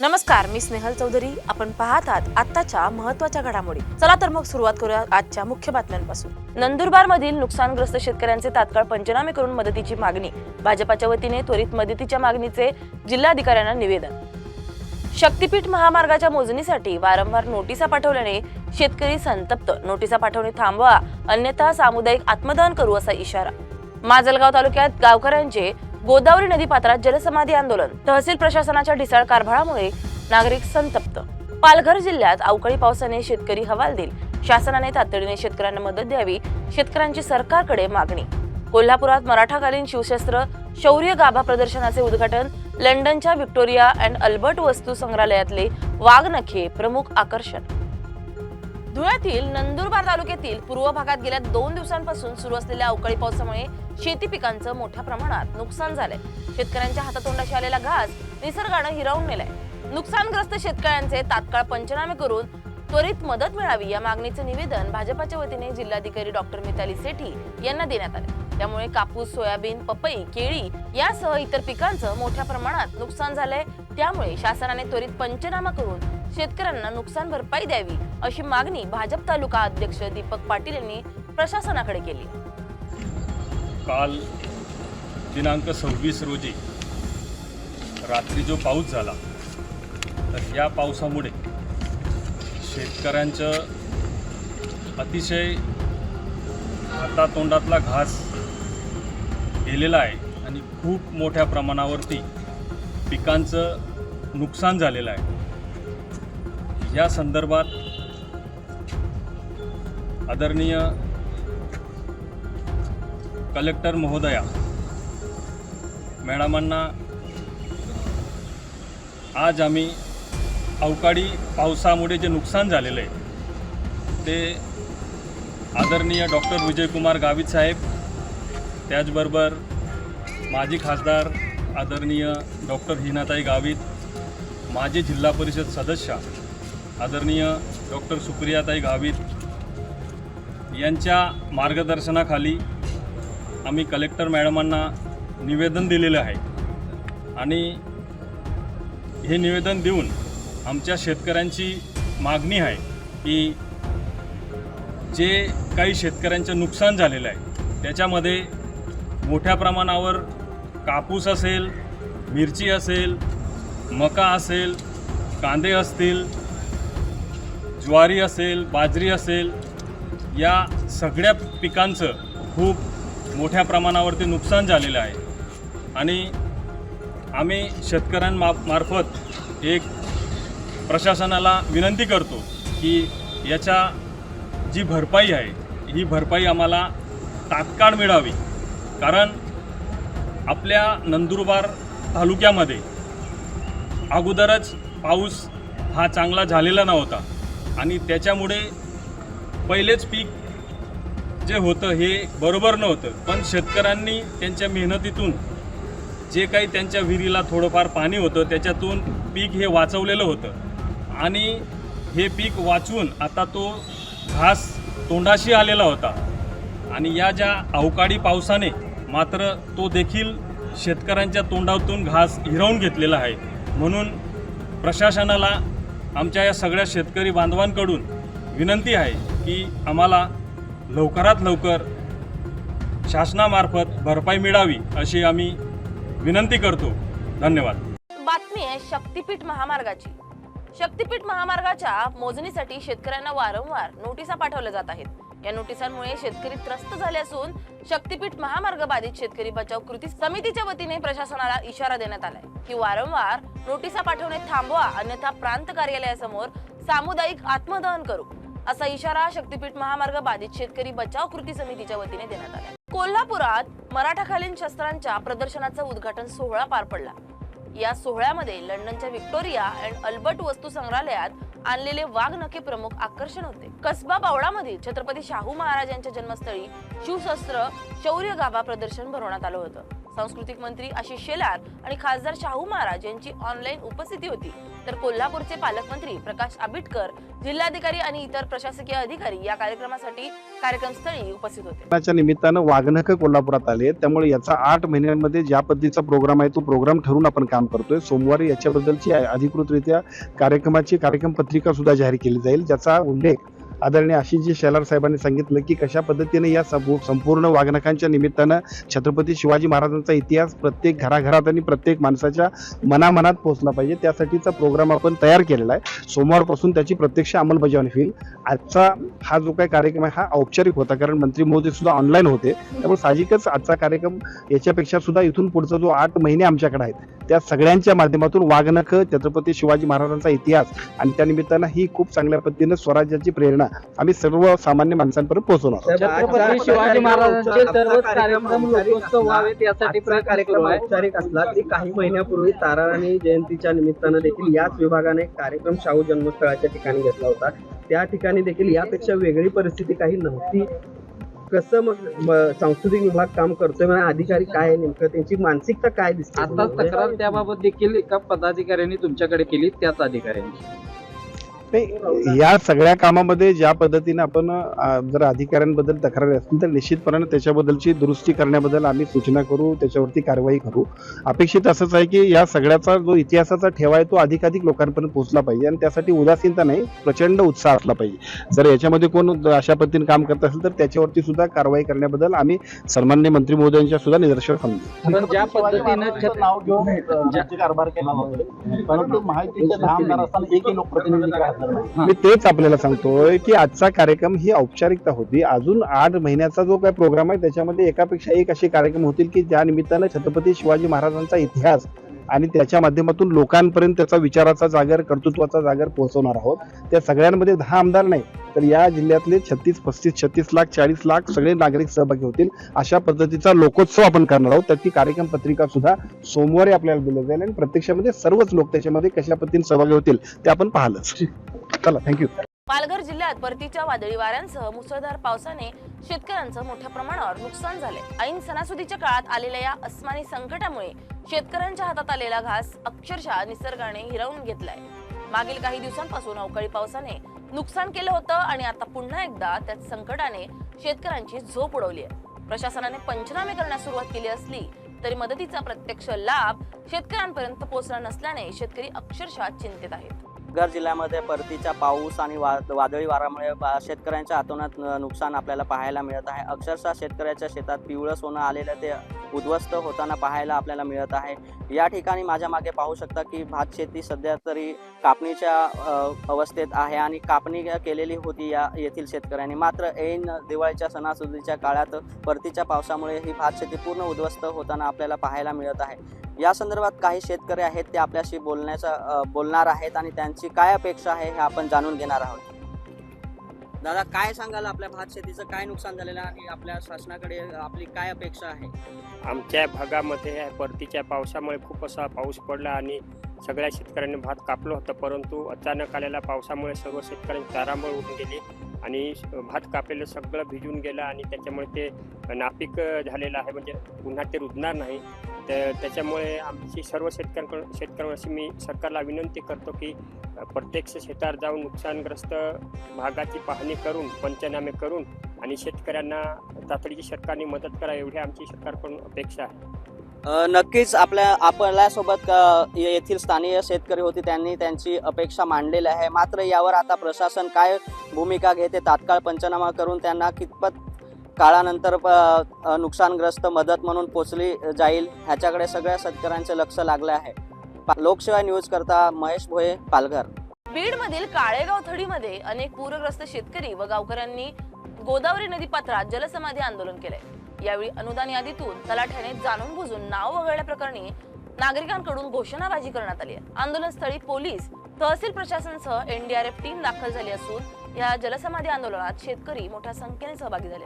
नमस्कार मी स्नेहल चौधरी. आपण पाहत आहात आताच्या महत्त्वाच्या घडामोडी. चला तर मग सुरुवात करूया आजच्या मुख्य बातम्यांपासून. नंदुरबार मधील नुकसानग्रस्त शेतकऱ्यांचे तात्काळ पंचनामे करून मदतीची मागणी. भाजपाच्या वतीने त्वरित मदतीच्या मागणीचे जिल्हाधिकाऱ्यांना निवेदन. शक्तीपीठ महामार्गाच्या मोजणीसाठी वारंवार नोटिसा पाठवल्याने शेतकरी संतप्त. नोटिसा पाठवणे थांबवा अन्यथा सामुदायिक आत्मदहन करू असा इशारा. माजलगाव तालुक्यात गावकऱ्यांचे गोदावरी नदी पात्रात जलसमाधी आंदोलन तहसील प्रशासनाच्या ढिसाळ कारभारामुळे नागरिक संतप्त. पालघर जिल्ह्यात अवकाळी पावसाने शेतकरी हवालदिल शासनाने तातडीने शेतकऱ्यांना मदत द्यावी शेतकऱ्यांची सरकारकडे मागणी. कोल्हापुरात मराठाकालीन शिवशस्त्र शौर्य गाभा प्रदर्शनाचे उद्घाटन लंडनच्या व्हिक्टोरिया अँड अल्बर्ट वस्तू संग्रहालयातले वाघनखे प्रमुख आकर्षण. धुळ्यातील नंदुरबार तालुक्यातील पूर्व भागात गेल्या दोन दिवसांपासून सुरू असलेल्या अवकाळी पावसामुळे शेती पिकांचं मोठ्या प्रमाणात नुकसान झालंय. शेतकऱ्यांच्या हातातोंडाशी आलेला घास निसर्गानं हिरावून नेलाय. नुकसानग्रस्त शेतकऱ्यांचे तात्काळ पंचनामे करून त्वरित मदत मिळावी या मागणीचे निवेदन भाजपाच्या वतीने जिल्हाधिकारी डॉक्टर मिताली सेठी यांना देण्यात आले. त्यामुळे कापूस सोयाबीन पपई केळी यासह इतर पिकांचं मोठ्या प्रमाणात नुकसान झालंय. त्यामुळे शासनाने त्वरित पंचनामा करून शेतकऱ्यांना नुकसान भरपाई द्यावी अशी मागणी भाजप तालुका अध्यक्ष दीपक पाटील यांनी प्रशासनाकडे केली. काल दिनांक सव्वीस रोजी रात्री जो पाऊस झाला तर या पावसामुळे शेतकऱ्यांचं अतिशय हातातोंडातला घास गेलेला आहे आणि खूप मोठ्या प्रमाणावरती पिकांचं नुकसान झालेलं आहे. या संदर्भात आदरणीय कलेक्टर महोदया मॅडमांना आज आम्ही अवकाळी पावसामुळे जे नुकसान झालेलं आहे ते आदरणीय डॉक्टर विजयकुमार गावित साहेब त्याचबरोबर माजी खासदार आदरणीय डॉक्टर हिनाताई गावित माजी जिल्हा परिषद सदस्य आदरणीय डॉक्टर सुप्रियाताई गावित यांच्या मार्गदर्शनाखाली आम्ही कलेक्टर मॅडमांना निवेदन दिलेलं आहे. आणि हे निवेदन देऊन आमच्या शेतकऱ्यांची मागणी आहे की जे काही शेतकऱ्यांचं नुकसान झालेलं आहे त्याच्यामध्ये मोठ्या प्रमाणावर कापूस असेल मिरची असेल मका असेल कांदे असतील ज्वारी असेल बाजरी असेल या सगळ्या पिकांचं खूप मोठ्या प्रमाणावरती नुकसान झालेलं आहे. आणि आम्ही शेतकऱ्यांमा मार्फत एक प्रशासनाला विनंती करतो की याच्या जी भरपाई आहे ही भरपाई आम्हाला तात्काळ मिळावी. कारण आपल्या नंदुरबार तालुक्यामध्ये अगोदरच पाऊस हा चांगला झालेला नव्हता. आणि त्याच्यामुळे पहिलेच पीक जे होतं हे बरोबर नव्हतं. पण शेतकऱ्यांनी त्यांच्या मेहनतीतून जे काही त्यांच्या विहिरीला थोडंफार पाणी होतं त्याच्यातून पीक हे वाचवलेलं होतं. आणि हे पीक वाचून आता तो घास तोंडाशी आलेला होता. आणि या ज्या अवकाळी पावसाने मात्र तो देखील शेतकऱ्यांच्या तोंडातून घास हिरावून घेतलेला आहे. म्हणून प्रशासनाला आमच्या या सगळ्या शेतकरी बांधवांकडून विनंती आहे की आम्हाला लवकरात लवकर शासनामार्फत भरपाई मिळावी अशी आम्ही विनंती करतो. धन्यवाद. बातमी आहे शक्तीपीठ महामार्गाची. शक्तीपीठ महामार्गाच्या मोजणीसाठी शेतकऱ्यांना वारंवार नोटिसा पाठवल्या जात आहेत. या नोटिसांमुळे शेतकरी त्रस्त झाले असून शक्तीपीठ महामार्ग बाधित शेतकरी बचाव कृती समितीच्या वतीने प्रशासनाला इशारा देण्यात आलाय की वारंवार नोटिसा पाठवणे थांबवा अन्यथा प्रांत कार्यालयासमोर सामुदायिक आत्मदहन करू. असा इशारा शक्तीपीठ महामार्ग बाधित शेतकरी बचाव कृती समितीच्या वतीने देण्यात आला कोल्हापुरात मराठाखालीन शस्त्रांच्या प्रदर्शनाचा उद्घाटन सोहळा पार पडला. या सोहळ्यामध्ये लंडनच्या व्हिक्टोरिया अँड अल्बर्ट वस्तू संग्रहालयात आणलेले वाघनखे प्रमुख आकर्षण होते. कसबा बावडामध्ये छत्रपती शाहू महाराजांच्या जन्मस्थळी शिवशस्त्र शौर्य गाभा प्रदर्शन भरवण्यात आलं होतं. सांस्कृतिक मंत्री आशिष शेलार आणि खासदार शाहू महाराज यांची ऑनलाईन उपस्थिती होती. तर कोल्हापूरचे पालकमंत्री प्रकाश आंबेडकर जिल्हाधिकारी आणि इतर प्रशासकीय अधिकारी या कार्यक्रमासाठी कार्यक्रमस्थळी उपस्थित होते. निमित्तानं वाघनख कोल्हापुरात आले त्यामुळे याचा आठ महिन्यांमध्ये ज्या पद्धतीचा प्रोग्राम आहे तो प्रोग्राम ठरून आपण काम करतोय. सोमवारी याच्याबद्दलची अधिकृतरित्या कार्यक्रमाची कार्यक्रम पत्रिका सुद्धा जाहीर केली जाईल ज्याचा उल्लेख आदरणीय आशिषजी शेलार साहेबांनी सांगितलं की कशा पद्धतीने या संपूर्ण वाघनखांच्या निमित्तानं छत्रपती शिवाजी महाराजांचा इतिहास प्रत्येक घराघरात आणि प्रत्येक माणसाच्या मनामनात पोहोचला पाहिजे. त्यासाठीचा प्रोग्राम आपण तयार केलेला आहे. सोमवारपासून त्याची प्रत्यक्ष अंमलबजावणी होईल. आजचा हा जो काही कार्यक्रम आहे हा औपचारिक होता कारण मंत्री मोदी सुद्धा ऑनलाईन होते. त्यामुळे साहजिकच आजचा कार्यक्रम याच्यापेक्षा सुद्धा इथून पुढचा जो आठ महिने आमच्याकडे आहेत त्या सगळ्यांच्या माध्यमातून वाघनख छत्रपती शिवाजी महाराजांचा इतिहास आणि त्या निमित्तानं ही खूप चांगल्या पद्धतीनं स्वराज्याची प्रेरणा आम्ही सर्व सामान्य माणसांपर्यंत पोहोचवणार आहोत. छत्रपती शिवाजी महाराजांचे सर्वच कार्यक्रम लोकोत्सव व्हावेत यासाठी कार्यक्रम औपचारिक असला तरी काही महिन्यापूर्वी ताराराणी जयंतीच्या निमित्तानं देखील याच विभागाने एक कार्यक्रम शाहू जन्मस्थळाच्या ठिकाणी घेतला होता. त्या ठिकाणी देखील यापेक्षा वेगळी परिस्थिती काही नव्हती. कसं मग सांस्कृतिक विभाग काम करतोय म्हणजे अधिकारी काय आहे नेमकं? त्यांची मानसिकता काय दिसते आता तक्रार त्याबाबत देखील एका पदाधिकाऱ्यांनी तुमच्याकडे केली त्याच अधिकाऱ्यांनी नाही या सगळ्या कामामध्ये ज्या पद्धतीने आपण जर अधिकाऱ्यांबद्दल तक्रारी असतील तर निश्चितपणे त्याच्याबद्दलची दुरुस्ती करण्याबद्दल आम्ही सूचना करू त्याच्यावरती कारवाई करू. अपेक्षित असंच आहे की या सगळ्याचा जो इतिहासाचा ठेवा आहे तो अधिकाधिक लोकांपर्यंत पोहोचला पाहिजे आणि त्यासाठी उदासीनता नाही प्रचंड उत्साह असला पाहिजे. जर याच्यामध्ये कोण अशा पद्धतीने काम करत असेल तर त्याच्यावरती सुद्धा कारवाई करण्याबद्दल आम्ही सन्मान्य मंत्री महोदयांच्या सुद्धा निदर्शनास आणू पण ज्या पद्धतीनं नाव घेऊन कारभार केला परंतु एकही लोकप्रतिनिधी मी तेच आपल्याला सांगतोय की आजचा कार्यक्रम ही औपचारिकता होती. अजून आठ महिन्याचा जो काही प्रोग्राम आहे त्याच्यामध्ये एकापेक्षा एक असे कार्यक्रम होतील की ज्या निमित्तानं छत्रपती शिवाजी महाराजांचा इतिहास आणि त्याच्या माध्यमातून लोकांपर्यंत त्याचा विचाराचा जागर कर्तृत्वाचा जागर पोहोचवणार आहोत. त्या सगळ्यांमध्ये दहा आमदार नाही तर या जिल्ह्यातले छत्तीस पस्तीस छत्तीस लाख चाळीस लाख सगळे नागरिक सहभागी होतील. अशा पद्धतीचा लोकोत्सव आपण करणार आहोत. त्याची कार्यक्रम पत्रिका सुद्धा सोमवारी आपल्याला दिली जाईल आणि प्रत्यक्षामध्ये सर्वच लोक त्याच्यामध्ये कशा पद्धतीने सहभागी होतील ते आपण पाहिलंच. चला थँक्यू पालघर जिल्ह्यात परतीच्या वादळी वाऱ्यांसह मुसळधार पावसाने शेतकऱ्यांचं मोठ्या प्रमाणावर नुकसान झाले. ऐन सणासुदीच्या काळात आलेल्या या अस्मानी संकटामुळे शेतकऱ्यांच्या हातात आलेला घास अक्षरशः निसर्गाने हिरावून घेतलाय. मागील काही दिवसांपासून अवकाळी पावसाने नुकसान केलं होतं आणि आता पुन्हा एकदा त्याच संकटाने शेतकऱ्यांची झोप उडवली आहे. प्रशासनाने पंचनामे करण्यास सुरुवात केली असली तरी मदतीचा प्रत्यक्ष लाभ शेतकऱ्यांपर्यंत पोहोचला नसल्याने शेतकरी अक्षरशः चिंतेत आहेत. पालघर जिल्ह्यामध्ये परतीच्या पाऊस आणि वा वादळी वाऱ्यामुळे बा- शेतकऱ्यांच्या हातोनात नुकसान आपल्याला पाहायला मिळत आहे. अक्षरशः शेतकऱ्याच्या शेतात पिवळं सोनं आलेलं ते उद्ध्वस्त होताना पाहायला आपल्याला मिळत आहे. या ठिकाणी माझ्या मागे पाहू शकता की भात शेती सध्या तरी कापणीच्या अवस्थेत आहे आणि कापणी केलेली होती या येथील शेतकऱ्यांनी. मात्र ऐन दिवाळीच्या सणासुदीच्या काळात परतीच्या पावसामुळे ही भात शेती पूर्ण उद्ध्वस्त होताना आपल्याला पाहायला मिळत आहे. या संदर्भात काही शेतकरी आहेत ते आपल्याशी बोलण्याचा बोलणार आहेत आणि त्यांची काय अपेक्षा आहे हे आपण जाणून घेणार आहोत. दादा काय सांगाल आपल्या भात शेतीचं? काय नुकसान झालेलं आणि आपल्या शासनाकडे आपली काय अपेक्षा आहे? आमच्या भागामध्ये परतीच्या पावसामुळे खूप असा पाऊस पडला आणि सगळ्या शेतकऱ्यांनी भात कापलं होतं परंतु अचानक आलेल्या पावसामुळे सर्व शेतकऱ्यांची तारांबळ उठून गेली. आणि भात कापलेलं सगळं भिजून गेलं आणि त्याच्यामुळे ते नापीक झालेलं आहे. म्हणजे पुन्हा ते रुजणार नाही. तर त्याच्यामुळे आमची सर्व शेतकऱ्यांकडून शेतकऱ्यांशी मी सरकारला विनंती करतो की प्रत्यक्ष शेतात जाऊन नुकसानग्रस्त भागाची पाहणी करून पंचनामे करून आणि शेतकऱ्यांना तातडीची सरकारने मदत करा एवढी आमची सरकारकडून अपेक्षा आहे. नक्कीच आपल्या आपल्यासोबत येथील स्थानीय शेतकरी होते त्यांनी त्यांची अपेक्षा मांडलेली आहे. मात्र यावर आता प्रशासन काय भूमिका घेते तात्काळ पंचनामा करून त्यांना कितपत काळानंतर नुकसानग्रस्त मदत म्हणून पोचली जाईल ह्याच्याकडे सगळ्या शेतकऱ्यांचे लक्ष लागले आहे. लोकसेवा न्यूज करता महेश भोये पालघर. बीड मधील काळेगाव थडीमध्ये अनेक पूरग्रस्त शेतकरी व गावकऱ्यांनी गोदावरी नदी पात्रात जलसमाधी आंदोलन केले. यावेळी अनुदान यादीतून तलाठ्याने जाणून बुजून नाव वगळल्या प्रकरणी नागरिकांकडून घोषणाबाजी करण्यात आली आहे. आंदोलनस्थळी पोलीस तहसील प्रशासनसह एनडीआरएफ टीम दाखल झाली असून या जलसमाधी आंदोलनात शेतकरी मोठ्या संख्येने सहभागी झाले.